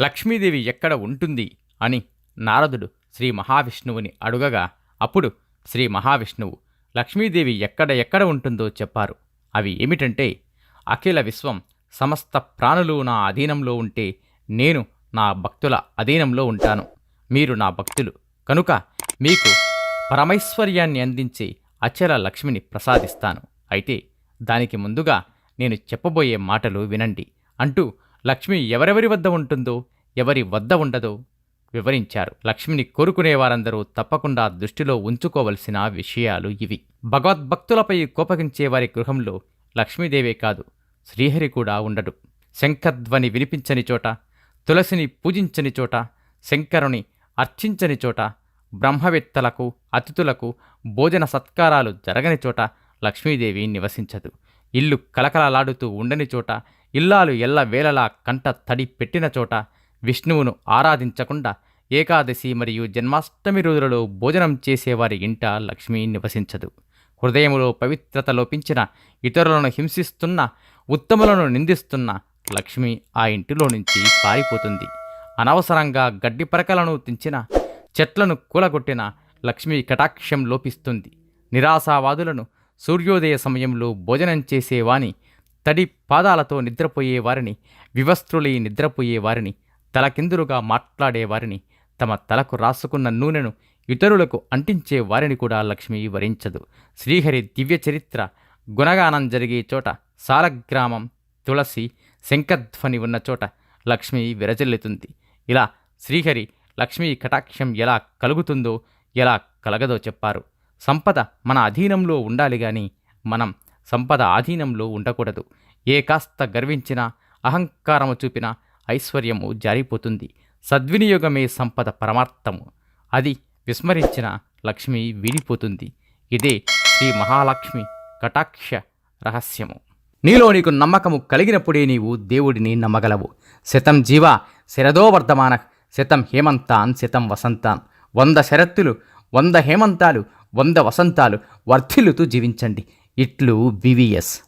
లక్ష్మీదేవి ఎక్కడ ఉంటుంది అని నారదుడు శ్రీ మహావిష్ణువుని అడుగగా అప్పుడు శ్రీ మహావిష్ణువు లక్ష్మీదేవి ఎక్కడ ఎక్కడ ఉంటుందో చెప్పారు. అవి ఏమిటంటే అఖిల విశ్వం సమస్త ప్రాణులు నా అధీనంలో ఉంటే నేను నా భక్తుల అధీనంలో ఉంటాను. మీరు నా భక్తులు. కనుక మీకు పరమైశ్వర్యాన్ని అందించే అచల లక్ష్మిని ప్రసాదిస్తాను. అయితే దానికి ముందుగా నేను చెప్పబోయే మాటలు వినండి. అంటూ లక్ష్మి ఎవరెవరి వద్ద ఉంటుందో ఎవరి వద్ద ఉండదో వివరించారు. లక్ష్మిని కోరుకునే వారందరూ తప్పకుండా దృష్టిలో ఉంచుకోవలసిన విషయాలు ఇవి. భగవద్భక్తులపై కోపగించే వారి గృహంలో లక్ష్మీదేవే కాదు శ్రీహరి కూడా ఉండడు. శంఖధ్వని వినిపించని చోట తులసిని పూజించని చోట శంకరుని అర్చించని చోట బ్రహ్మవేత్తలకు అతిథులకు భోజన సత్కారాలు జరగని చోట లక్ష్మీదేవి నివసించదు. ఇల్లు కలకలలాడుతూ ఉండని చోట ఇల్లాలు ఎల్లవేళలా కంట తడి పెట్టిన చోట విష్ణువును ఆరాధించకుండా ఏకాదశి మరియు జన్మాష్టమి రోజులలో భోజనం చేసేవారి ఇంట లక్ష్మి నివసించదు. హృదయంలో పవిత్రత లోపించిన ఇతరులను హింసిస్తున్న ఉత్తములను నిందిస్తున్న లక్ష్మి ఆ ఇంటిలో నుంచి పారిపోతుంది. అనవసరంగా గడ్డి పరకలను తెంచిన చెట్లను కూలగొట్టిన లక్ష్మి కటాక్షం లోపిస్తుంది. నిరాశావాదులను సూర్యోదయ సమయంలో భోజనం చేసేవాని తడి పాదాలతో నిద్రపోయే వారిని వివస్త్రులై నిద్రపోయే వారిని తలకిందులుగా మాట్లాడే వారిని తమ తలకు రాసుకున్న నూనెను ఇతరులకు అంటించే వారిని కూడా లక్ష్మి వరించదు. శ్రీహరి దివ్య చరిత్ర గుణగానం జరిగే చోట సాలగ్రామం తులసి శంఖధ్వని ఉన్న చోట లక్ష్మి విరజల్లుతుంది. ఇలా శ్రీహరి లక్ష్మీ కటాక్షం ఎలా కలుగుతుందో ఎలా కలగదో చెప్పారు. సంపద మన అధీనంలో ఉండాలి గాని మనం సంపద ఆధీనంలో ఉండకూడదు. ఏ కాస్త గర్వించినా అహంకారము చూపినా ఐశ్వర్యము జారిపోతుంది. సద్వినియోగమే సంపద పరమార్థము. అది విస్మరించిన లక్ష్మి వీడిపోతుంది. ఇదే శ్రీ మహాలక్ష్మి కటాక్ష రహస్యము. నీలో నీకు నమ్మకము కలిగినప్పుడే నీవు దేవుడిని నమ్మగలవు. శతం జీవ శరదోవర్ధమాన శతం హేమంతాన్ శతం వసంతాన్. వంద శరత్తులు వంద హేమంతాలు వంద వసంతాలు వర్ధిల్లుతూ జీవించండి. ఇట్లు వివిఎస్